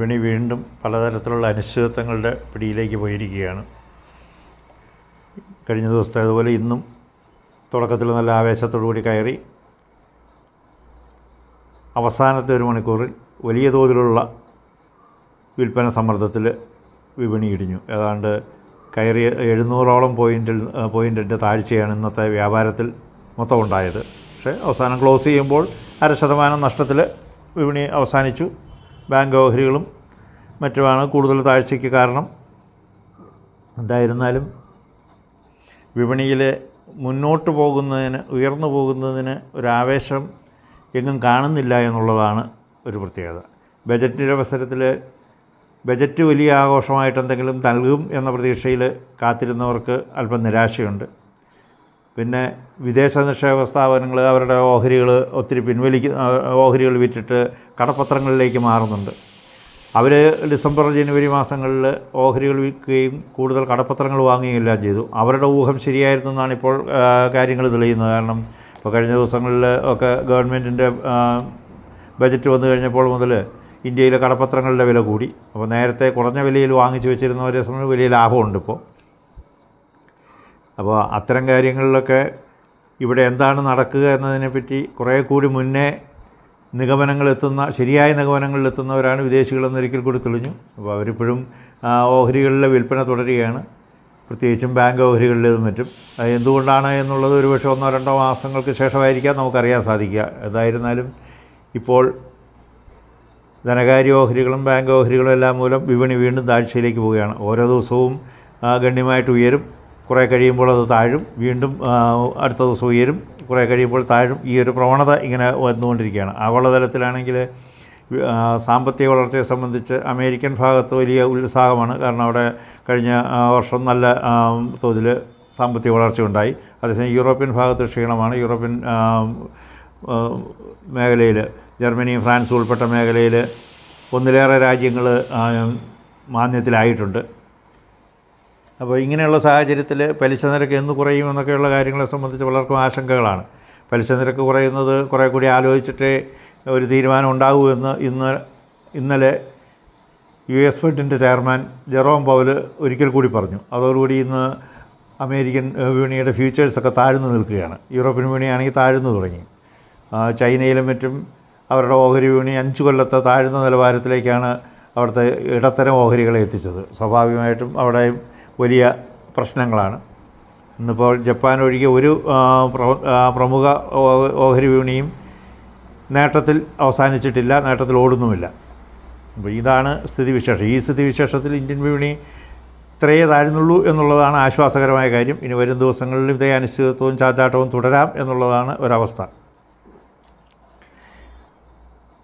വിപണി വീണ്ടും പലതരത്തിലുള്ള അനിശ്ചിതത്വങ്ങളുടെ പിടിയിലേക്ക് പോയിരിക്കുകയാണ്. കഴിഞ്ഞ ദിവസത്തെ അതുപോലെ ഇന്നും തുടക്കത്തിൽ നല്ല ആവേശത്തോടു കൂടി കയറി അവസാനത്തെ ഒരു മണിക്കൂറിൽ വലിയ തോതിലുള്ള വിൽപ്പന സമ്മർദ്ദത്തിൽ വിപണി ഇടിഞ്ഞു. ഏതാണ്ട് കയറി എഴുന്നൂറോളം പോയിന്റിൽ പോയിന്റിന്റെ താഴ്ചയാണ് ഇന്നത്തെ വ്യാപാരത്തിൽ മൊത്തം ഉണ്ടായത്. പക്ഷേ അവസാനം ക്ലോസ് ചെയ്യുമ്പോൾ അര ശതമാനം നഷ്ടത്തിൽ വിപണി അവസാനിച്ചു. ബാങ്ക് ഓഹരികളും മറ്റുമാണ് കൂടുതൽ താഴ്ചയ്ക്ക് കാരണം. എന്തായിരുന്നാലും വിപണിയിൽ മുന്നോട്ട് പോകുന്നതിന് ഉയർന്നു പോകുന്നതിന് ഒരാവേശം എങ്ങും കാണുന്നില്ല എന്നുള്ളതാണ് ഒരു പ്രത്യേകത. ബജറ്റിന്റെ അവസരത്തിൽ ബജറ്റ് വലിയ ആഘോഷമായിട്ട് എന്തെങ്കിലും നൽകും എന്ന പ്രതീക്ഷയിൽ കാത്തിരുന്നവർക്ക് അല്പം നിരാശയുണ്ട്. പിന്നെ വിദേശ നിക്ഷേപ സ്ഥാപനങ്ങൾ അവരുടെ ഓഹരികൾ ഒത്തിരി പിൻവലിക്ക ഓഹരികൾ വിറ്റിട്ട് കടപ്പത്രങ്ങളിലേക്ക് മാറുന്നുണ്ട്. അവർ ഡിസംബർ ജനുവരി മാസങ്ങളിൽ ഓഹരികൾ വിൽക്കുകയും കൂടുതൽ കടപ്പത്രങ്ങൾ വാങ്ങുകയും എല്ലാം ചെയ്തു. അവരുടെ ഊഹം ശരിയായിരുന്നു എന്നാണ് ഇപ്പോൾ കാര്യങ്ങൾ തെളിയുന്നത്. കാരണം ഇപ്പോൾ കഴിഞ്ഞ ദിവസങ്ങളിൽ ഒക്കെ ഗവൺമെന്റിന്റെ ബജറ്റ് വന്നു കഴിഞ്ഞപ്പോൾ മുതൽ ഇന്ത്യയിലെ കടപ്പത്രങ്ങളുടെ വില കൂടി. അപ്പോൾ നേരത്തെ കുറഞ്ഞ വിലയിൽ വാങ്ങിച്ചു വെച്ചിരുന്നവരെ സംബന്ധിച്ച് വലിയ ലാഭമുണ്ട് ഇപ്പോൾ അപ്പോൾ അത്തരം കാര്യങ്ങളിലൊക്കെ ഇവിടെ എന്താണ് നടക്കുക എന്നതിനെപ്പറ്റി കുറേ കൂടി മുന്നേ നിഗമനങ്ങളെത്തുന്ന ശരിയായ നിഗമനങ്ങളിലെത്തുന്നവരാണ് വിദേശികളെന്നൊരിക്കൽ കൂടി തെളിഞ്ഞു. അപ്പോൾ അവരിപ്പോഴും ഓഹരികളിലെ വിൽപ്പന തുടരുകയാണ്. പ്രത്യേകിച്ചും ബാങ്ക് ഓഹരികളിലേതും മറ്റും. എന്തുകൊണ്ടാണ് എന്നുള്ളത് ഒരുപക്ഷെ ഒന്നോ രണ്ടോ മാസങ്ങൾക്ക് ശേഷമായിരിക്കാം നമുക്കറിയാൻ സാധിക്കുക. എന്തായിരുന്നാലും ഇപ്പോൾ ധനകാര്യ ഓഹരികളും ബാങ്ക് ഓഹരികളും എല്ലാം മൂലം വിപണി വീണ്ടും താഴ്ചയിലേക്ക് പോവുകയാണ്. ഓരോ ദിവസവും ഗണ്യമായിട്ട് ഉയരും. കുറേ കഴിയുമ്പോൾ അത് താഴും. വീണ്ടും അടുത്ത ദിവസം ഉയരും. കുറേ കഴിയുമ്പോൾ താഴും. ഈ ഒരു പ്രവണത ഇങ്ങനെ വന്നുകൊണ്ടിരിക്കുകയാണ്. ആഗോളതലത്തിലാണെങ്കിൽ സാമ്പത്തിക വളർച്ചയെ സംബന്ധിച്ച് അമേരിക്കൻ ഭാഗത്ത് വലിയ ഉത്സാഹമാണ്. കാരണം അവിടെ കഴിഞ്ഞ വർഷം നല്ല തോതിൽ സാമ്പത്തിക വളർച്ച ഉണ്ടായി. അതേസമയം യൂറോപ്യൻ ഭാഗത്ത് ക്ഷീണമാണ്. യൂറോപ്യൻ മേഖലയിൽ ജർമ്മനി ഫ്രാൻസ് ഉൾപ്പെട്ട മേഖലയിൽ ഒന്നിലേറെ രാജ്യങ്ങൾ മാന്യത്തിലായിട്ടുണ്ട്. അപ്പോൾ ഇങ്ങനെയുള്ള സാഹചര്യത്തിൽ പലിശ നിരക്ക് എന്ന് കുറയും എന്നൊക്കെയുള്ള കാര്യങ്ങളെ സംബന്ധിച്ച് പലർക്കും ആശങ്കകളാണ്. പലിശ നിരക്ക് കുറയുന്നത് കുറേ കൂടി ആലോചിച്ചിട്ടേ ഒരു തീരുമാനം ഉണ്ടാകൂ എന്ന് ഇന്ന് ഇന്നലെ യു എസ് ഫെഡിന്റെ ചെയർമാൻ ജെറോം പവൽ ഒരിക്കൽ കൂടി പറഞ്ഞു. അതോടുകൂടി ഇന്ന് അമേരിക്കൻ വിപണിയുടെ ഫ്യൂച്ചേഴ്സൊക്കെ താഴ്ന്നു നിൽക്കുകയാണ്. യൂറോപ്യൻ വിപണിയാണെങ്കിൽ താഴ്ന്നു തുടങ്ങി. ചൈനയിലും മറ്റും അവരുടെ ഓഹരി വിപണി അഞ്ച് കൊല്ലത്തെ താഴ്ന്ന നിലവാരത്തിലേക്കാണ് അവിടുത്തെ ഇടത്തരം ഓഹരികളെ എത്തിച്ചത്. സ്വാഭാവികമായിട്ടും അവിടെ വലിയ പ്രശ്നങ്ങളാണ്. ഇന്നിപ്പോൾ ജപ്പാൻ ഒഴികെ ഒരു പ്രമുഖ ഓഹരി വിപണിയും നേട്ടത്തിൽ അവസാനിച്ചിട്ടില്ല നേട്ടത്തിൽ ഓടുന്നുമില്ല. അപ്പോൾ ഇതാണ് സ്ഥിതിവിശേഷം. ഈ സ്ഥിതിവിശേഷത്തിൽ ഇന്ത്യൻ വിപണി ഇത്രയേ താഴ്ന്നുള്ളൂ എന്നുള്ളതാണ് ആശ്വാസകരമായ കാര്യം. ഇനി വരും ദിവസങ്ങളിലും ഇതേ അനിശ്ചിതത്വവും ചാച്ചാട്ടവും തുടരാം എന്നുള്ളതാണ് ഒരവസ്ഥ.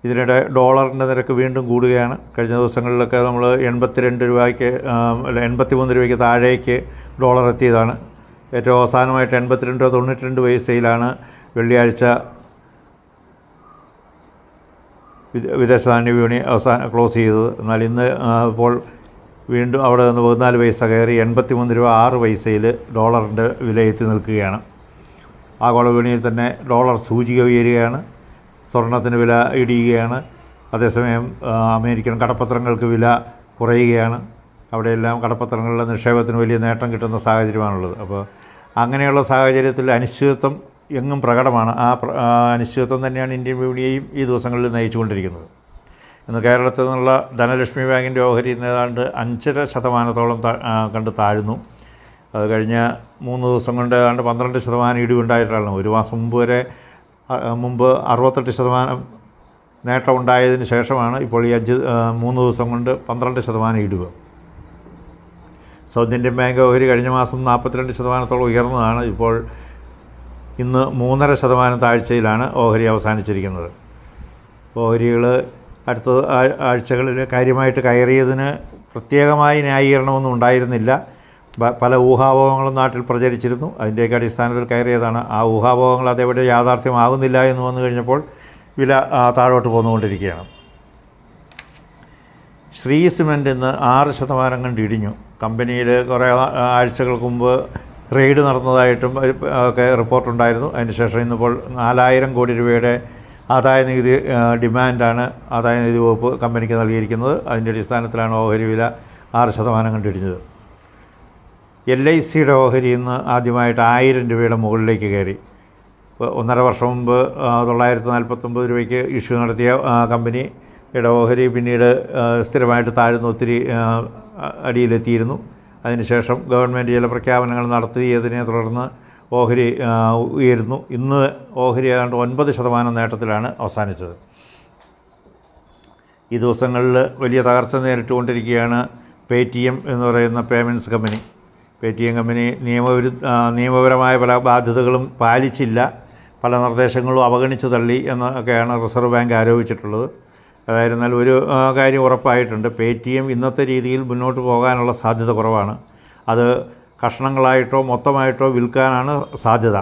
ഇതിനിടെ ഡോളറിന്റെ നിരക്ക് വീണ്ടും കൂടുകയാണ്. കഴിഞ്ഞ ദിവസങ്ങളിലൊക്കെ നമ്മൾ എൺപത്തിരണ്ട് രൂപയ്ക്ക് അല്ല എൺപത്തിമൂന്ന് രൂപയ്ക്ക് താഴേക്ക് ഡോളർ എത്തിയതാണ്. ഏറ്റവും അവസാനമായിട്ട് എൺപത്തിരണ്ട് തൊണ്ണൂറ്റിരണ്ട് തൊണ്ണൂറ്റി രണ്ട് പൈസയിലാണ് വെള്ളിയാഴ്ച വിദേശ നാണ്യ വിപണി അവസാനം ക്ലോസ് ചെയ്തത്. എന്നാൽ ഇന്ന് ഇപ്പോൾ വീണ്ടും അവിടെ നിന്ന് പതിനാല് പൈസ കയറി എൺപത്തിമൂന്ന് രൂപ ആറ് പൈസയിൽ ഡോളറിന്റെ വില എത്തി നിൽക്കുകയാണ്. ആഗോള വിപണിയിൽ തന്നെ ഡോളർ സൂചിക ഉയരുകയാണ്. സ്വർണത്തിന് വില ഇടിയുകയാണ്. അതേസമയം അമേരിക്കൻ കടപ്പത്രങ്ങൾക്ക് വില കുറയുകയാണ്. അവിടെയെല്ലാം കടപ്പത്രങ്ങളുടെ നിക്ഷേപത്തിന് വലിയ നേട്ടം കിട്ടുന്ന സാഹചര്യമാണുള്ളത്. അപ്പോൾ അങ്ങനെയുള്ള സാഹചര്യത്തിൽ അനിശ്ചിതത്വം എങ്ങും പ്രകടമാണ്. ആ അനിശ്ചിതത്വം തന്നെയാണ് ഇന്ത്യൻ വിപണിയെയും ഈ ദിവസങ്ങളിൽ നയിച്ചുകൊണ്ടിരിക്കുന്നത്. ഇന്ന് കേരളത്തിൽ നിന്നുള്ള ധനലക്ഷ്മി ബാങ്കിന്റെ ഓഹരി ഇന്ന് ഏതാണ്ട് അഞ്ചര ശതമാനത്തോളം കണ്ട് താഴ്ന്നു. അത് കഴിഞ്ഞ മൂന്ന് ദിവസം കൊണ്ട് ഏതാണ്ട് പന്ത്രണ്ട് ശതമാനം ഇടിവുണ്ടായിട്ടാണ്. ഒരു മാസം മുമ്പ് വരെ മുമ്പ് അറുപത്തെട്ട് ശതമാനം നേട്ടമുണ്ടായതിന് ശേഷമാണ് ഇപ്പോൾ ഈ അഞ്ച് മൂന്ന് ദിവസം കൊണ്ട് പന്ത്രണ്ട് ശതമാനം ഇടിവ്. സൗത്ത് ഇന്ത്യൻ ബാങ്ക് ഓഹരി കഴിഞ്ഞ മാസം നാൽപ്പത്തിരണ്ട് ശതമാനത്തോളം ഉയർന്നതാണ്. ഇപ്പോൾ ഇന്ന് മൂന്നര ശതമാനം താഴ്ചയിലാണ് ഓഹരി അവസാനിച്ചിരിക്കുന്നത്. ഓഹരികൾ അടുത്ത ആഴ്ചകളിൽ കാര്യമായിട്ട് കയറിയതിന് പ്രത്യേകമായി ന്യായീകരണമൊന്നും ഉണ്ടായിരുന്നില്ല. പല ഊഹാപോഹങ്ങളും നാട്ടിൽ പ്രചരിച്ചിരുന്നു. അതിന്റെയൊക്കെ അടിസ്ഥാനത്തിൽ കയറിയതാണ്. ആ ഊഹാപോഹങ്ങൾ അതെവിടെ യാഥാർത്ഥ്യമാകുന്നില്ല എന്ന് വന്നു കഴിഞ്ഞപ്പോൾ വില താഴോട്ട് പോന്നുകൊണ്ടിരിക്കുകയാണ്. ശ്രീ സിമന്റ് ഇന്ന് ആറ് ശതമാനം കണ്ട് ഇടിഞ്ഞു. കമ്പനിയിൽ കുറേ ആഴ്ചകൾക്ക് മുമ്പ് റെയ്ഡ് നടന്നതായിട്ടും ഒക്കെ റിപ്പോർട്ടുണ്ടായിരുന്നു. അതിന് ശേഷം ഇന്നിപ്പോൾ നാലായിരം കോടി രൂപയുടെ ആദായ നികുതി ഡിമാൻഡാണ് ആദായ നികുതി വകുപ്പ് കമ്പനിക്ക് നൽകിയിരിക്കുന്നത്. അതിന്റെ അടിസ്ഥാനത്തിലാണ് ഓഹരി വില ആറ് ശതമാനം കണ്ടിടിഞ്ഞത് എൽ ഐ സിയുടെ ഓഹരി ഇന്ന് ആദ്യമായിട്ട് ആയിരം രൂപയുടെ മുകളിലേക്ക് കയറി. ഒന്നര വർഷം മുമ്പ് തൊള്ളായിരത്തി നാൽപ്പത്തൊമ്പത് രൂപയ്ക്ക് ഇഷ്യൂ നടത്തിയ കമ്പനിയുടെ ഓഹരി പിന്നീട് സ്ഥിരമായിട്ട് താഴ്ന്ന് ഒത്തിരി അടിയിലെത്തിയിരുന്നു. അതിനുശേഷം ഗവൺമെന്റ് ചില പ്രഖ്യാപനങ്ങൾ നടത്തിയതിനെ തുടർന്ന് ഓഹരി ഉയരുന്നു. ഇന്ന് ഓഹരി ഏതാണ്ട് ഒൻപത് ശതമാനം നേട്ടത്തിലാണ് അവസാനിച്ചത്. ഈ ദിവസങ്ങളിൽ വലിയ തകർച്ച നേരിട്ടുകൊണ്ടിരിക്കുകയാണ് പേ ടി എം എന്ന് പറയുന്ന payments company. Paytm company നിയമവിരു നിയമപരമായ പല ബാധ്യതകളും പാലിച്ചില്ല. പല നിർദ്ദേശങ്ങളും അവഗണിച്ച് തള്ളി എന്നൊക്കെയാണ് റിസർവ് ബാങ്ക് ആരോപിച്ചിട്ടുള്ളത്. അതായിരുന്നാൽ ഒരു കാര്യം ഉറപ്പായിട്ടുണ്ട്. പേ ടി എം ഇന്നത്തെ രീതിയിൽ മുന്നോട്ട് പോകാനുള്ള സാധ്യത കുറവാണ്. അത് കഷ്ണങ്ങളായിട്ടോ മൊത്തമായിട്ടോ വിൽക്കാനാണ് സാധ്യത.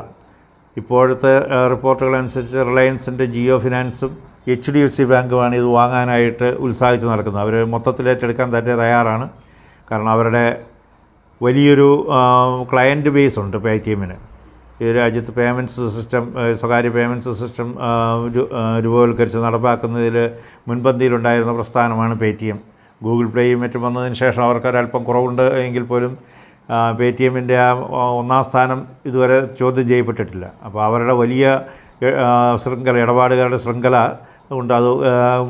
ഇപ്പോഴത്തെ ആ, റിപ്പോർട്ടുകളനുസരിച്ച് റിലയൻസിന്റെ ജിയോ ഫിനാൻസും എച്ച് ഡി എഫ് സി ബാങ്കുമാണ് ഇത് വാങ്ങാനായിട്ട് ഉത്സാഹിച്ച് നടക്കുന്നത്. അവർ മൊത്തത്തിൽ ഏറ്റെടുക്കാൻ തന്നെ തയ്യാറാണ്. കാരണം അവരുടെ വലിയൊരു ക്ലയന്റ് ബേസ് ഉണ്ട് പേ ടി എമ്മിന് ഈ രാജ്യത്ത് പേയ്മെന്റ്സ് സിസ്റ്റം സ്വകാര്യ പേയ്മെന്റ്സ് സിസ്റ്റം രൂപവൽക്കരിച്ച് നടപ്പാക്കുന്നതിൽ മുൻപന്തിയിലുണ്ടായിരുന്ന പ്രസ്ഥാനമാണ് പേ ടി എം ഗൂഗിൾ പ്ലേയും മറ്റും വന്നതിന് ശേഷം അവർക്ക് ഒരല്പം കുറവുണ്ട് എങ്കിൽ പോലും പേ ടി എമ്മിന്റെ ആ ഒന്നാം സ്ഥാനം ഇതുവരെ ചോദ്യം ചെയ്യപ്പെട്ടിട്ടില്ല. അപ്പോൾ അവരുടെ വലിയ ശൃംഖല ഇടപാടുകാരുടെ ശൃംഖല ഉണ്ട് അത്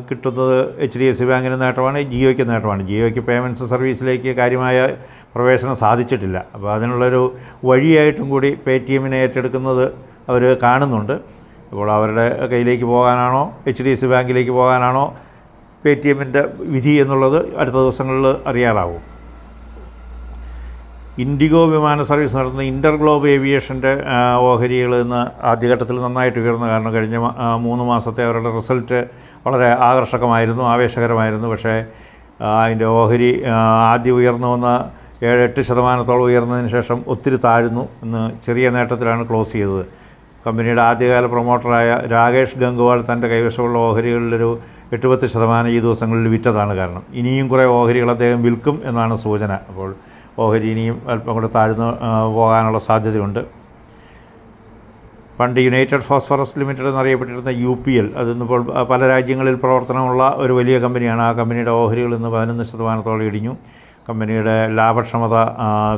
കിട്ടുന്നത് എച്ച് ഡി എഫ് സി ബാങ്കിന് നേട്ടമാണ് ജിയോയ്ക്ക് നേട്ടമാണ്. ജിയോയ്ക്ക് പേയ്മെന്റ്സ് സർവീസിലേക്ക് കാര്യമായ പ്രവേശനം സാധിച്ചിട്ടില്ല. അപ്പോൾ അതിനുള്ളൊരു വഴിയായിട്ടും കൂടി പേ ടി എമ്മിനെ ഏറ്റെടുക്കുന്നത് അവർ കാണുന്നുണ്ട്. ഇപ്പോൾ അവരുടെ കയ്യിലേക്ക് പോകാനാണോ എച്ച് ഡി എഫ് സി ബാങ്കിലേക്ക് പോകാനാണോ പേ ടി എമ്മിന്റെ വിധി എന്നുള്ളത് അടുത്ത ദിവസങ്ങളിൽ അറിയാറാവും. ഇൻഡിഗോ വിമാന സർവീസ് നടത്തുന്ന ഇന്റർ ഗ്ലോബ് ഏവിയേഷന്റെ ഓഹരികൾ ഇന്ന് ആദ്യഘട്ടത്തിൽ നന്നായിട്ട് ഉയർന്നു കാരണം കഴിഞ്ഞ മൂന്ന് മാസത്തെ അവരുടെ റിസൾട്ട് വളരെ ആകർഷകമായിരുന്നു ആവേശകരമായിരുന്നു. പക്ഷേ അതിന്റെ ഓഹരി ആദ്യം ഉയർന്നു വന്ന ഏഴ് എട്ട് ശതമാനത്തോളം ഉയർന്നതിന് ശേഷം ഒത്തിരി താഴ്ന്നു ഇന്ന് ചെറിയ നേട്ടത്തിലാണ് ക്ലോസ് ചെയ്തത്. കമ്പനിയുടെ ആദ്യകാല പ്രൊമോട്ടറായ രാകേഷ് ഗംഗ്വാൾ തന്റെ കൈവശമുള്ള ഓഹരികളിലൊരു എട്ടുപത്ത് ശതമാനം ഈ ദിവസങ്ങളിൽ വിറ്റതാണ് കാരണം. ഇനിയും കുറേ ഓഹരികൾ അദ്ദേഹം വിൽക്കും എന്നാണ് സൂചന. അപ്പോൾ ഓഹരി ഇനിയും അല്പം കൂടെ താഴ്ന്നു പോകാനുള്ള സാധ്യതയുണ്ട്. പണ്ട് യുണൈറ്റഡ് ഫോസ്ഫറസ് ലിമിറ്റഡ് എന്നറിയപ്പെട്ടിരുന്ന യു പി എൽ അതിന്നിപ്പോൾ പല രാജ്യങ്ങളിൽ പ്രവർത്തനമുള്ള ഒരു വലിയ കമ്പനിയാണ്. ആ കമ്പനിയുടെ ഓഹരികൾ ഇന്ന് പതിനൊന്ന് ശതമാനത്തോളം ഇടിഞ്ഞു. കമ്പനിയുടെ ലാഭക്ഷമത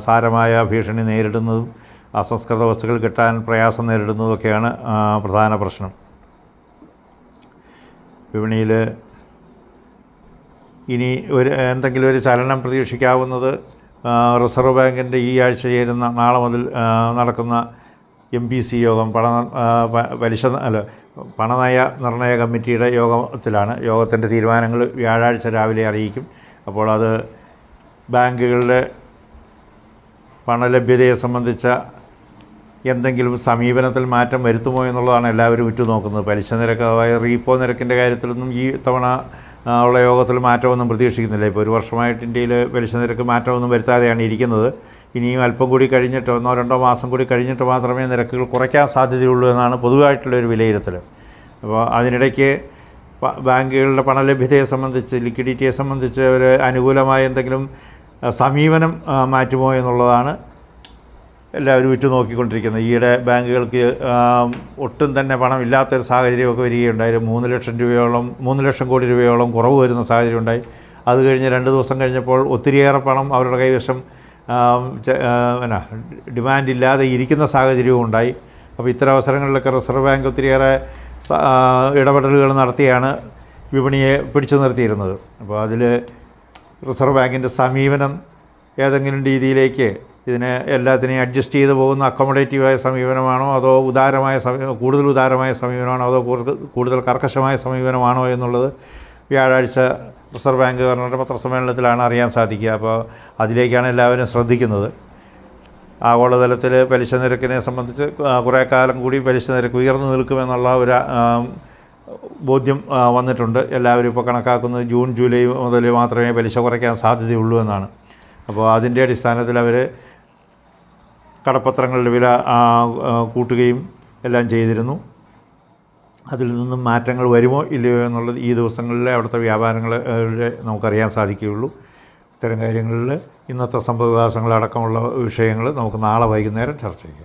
സാരമായ ഭീഷണി നേരിടുന്നതും അസംസ്കൃത വസ്തുക്കൾ കിട്ടാൻ പ്രയാസം നേരിടുന്നതൊക്കെയാണ് പ്രധാന പ്രശ്നം. വിപണിയിൽ ഇനി ഒരു എന്തെങ്കിലും ഒരു ചലനം പ്രതീക്ഷിക്കാവുന്നത് റിസർവ് ബാങ്കിന്റെ ഈ ആഴ്ച ചേരുന്ന നാളെ മുതൽ നടക്കുന്ന എം പി സി യോഗം പണ പലിശ അല്ല പണനയ നിർണയ കമ്മിറ്റിയുടെ യോഗത്തിലാണ്. യോഗത്തിന്റെ തീരുമാനങ്ങൾ വ്യാഴാഴ്ച രാവിലെ അറിയിക്കും. അപ്പോൾ അത് ബാങ്കുകളുടെ പണലഭ്യതയെ സംബന്ധിച്ച എന്തെങ്കിലും സമീപനത്തിൽ മാറ്റം വരുത്തുമോ എന്നുള്ളതാണ് എല്ലാവരും ഉറ്റുനോക്കുന്നത്. പലിശ നിരക്ക് അതായത് റീപ്പോ നിരക്കിന്റെ കാര്യത്തിലൊന്നും ഈ തവണ ഉള്ള യോഗത്തിൽ മാറ്റമൊന്നും പ്രതീക്ഷിക്കുന്നില്ല. ഇപ്പോൾ ഒരു വർഷമായിട്ട് ഇന്ത്യയിൽ പലിശ മാറ്റമൊന്നും വരുത്താതെയാണ് ഇരിക്കുന്നത്. ഇനിയും അല്പം കൂടി കഴിഞ്ഞിട്ട് ഒന്നോ രണ്ടോ മാസം കൂടി കഴിഞ്ഞിട്ട് മാത്രമേ നിരക്കുകൾ കുറയ്ക്കാൻ സാധ്യതയുള്ളൂ എന്നാണ് പൊതുവായിട്ടുള്ള ഒരു വിലയിരുത്തൽ അപ്പോൾ അതിനിടയ്ക്ക് ബാങ്കുകളുടെ പണലഭ്യതയെ സംബന്ധിച്ച് ലിക്വിഡിറ്റിയെ സംബന്ധിച്ച് ഒരു അനുകൂലമായ എന്തെങ്കിലും സമീപനം മാറ്റുമോ എന്നുള്ളതാണ് എല്ലാവരും ഉറ്റു നോക്കിക്കൊണ്ടിരിക്കുന്നത്. ഈയിടെ ബാങ്കുകൾക്ക് ഒട്ടും തന്നെ പണം ഇല്ലാത്തൊരു സാഹചര്യമൊക്കെ വരികയുണ്ടായിരുന്നു മൂന്ന് ലക്ഷം രൂപയോളം മൂന്ന് ലക്ഷം കോടി രൂപയോളം കുറവ് വരുന്ന സാഹചര്യം ഉണ്ടായി അത് കഴിഞ്ഞ് രണ്ട് ദിവസം കഴിഞ്ഞപ്പോൾ ഒത്തിരിയേറെ പണം അവരുടെ കൈവശം എന്നാ ഡിമാൻഡ് ഇല്ലാതെ ഇരിക്കുന്ന സാഹചര്യവും ഉണ്ടായി. അപ്പോൾ ഇത്തരം അവസരങ്ങളിലൊക്കെ റിസർവ് ബാങ്ക് ഒത്തിരിയേറെ ഇടപെടലുകൾ നടത്തിയാണ് വിപണിയെ പിടിച്ചു നിർത്തിയിരുന്നത്. അപ്പോൾ അതിൽ റിസർവ് ബാങ്കിന്റെ സമീപനം ഏതെങ്കിലും രീതിയിലേക്ക് ഇതിനെ എല്ലാത്തിനെയും അഡ്ജസ്റ്റ് ചെയ്ത് പോകുന്ന അക്കോമഡേറ്റീവായ സമീപനമാണോ? അതോ ഉദാരമായ കൂടുതൽ ഉദാരമായ സമീപനമാണോ? അതോ കൂടുതൽ കർക്കശമായ സമീപനമാണോ എന്നുള്ളത് വ്യാഴാഴ്ച റിസർവ് ബാങ്ക് ഗവർണറുടെ പത്രസമ്മേളനത്തിലാണ് അറിയാൻ സാധിക്കുക. അപ്പോൾ അതിലേക്കാണ് എല്ലാവരും ശ്രദ്ധിക്കുന്നത്. ആഗോളതലത്തിൽ പലിശ നിരക്കിനെ സംബന്ധിച്ച് കുറേ കാലം കൂടി പലിശ നിരക്ക് ഉയർന്നു നിൽക്കുമെന്നുള്ള ഒരു ബോധ്യം വന്നിട്ടുണ്ട്. എല്ലാവരും ഇപ്പോൾ കണക്കാക്കുന്നത് ജൂൺ ജൂലൈ മുതൽ മാത്രമേ പലിശ കുറയ്ക്കാൻ സാധ്യതയുള്ളൂ എന്നാണ്. അപ്പോൾ അതിന്റെ അടിസ്ഥാനത്തിൽ അവർ കടപ്പത്രങ്ങളുടെ വില കൂട്ടുകയും എല്ലാം ചെയ്തിരുന്നു. അതിൽ നിന്നും മാറ്റങ്ങൾ വരുമോ ഇല്ലയോ എന്നുള്ളത് ഈ ദിവസങ്ങളിലെ അവിടുത്തെ വ്യാപാരങ്ങൾ നമുക്കറിയാൻ സാധിക്കുകയുള്ളൂ. ഇത്തരം കാര്യങ്ങളിൽ ഇന്നത്തെ സംഭവവികാസങ്ങളടക്കമുള്ള വിഷയങ്ങൾ നമുക്ക് നാളെ വൈകുന്നേരം ചർച്ച ചെയ്യാം.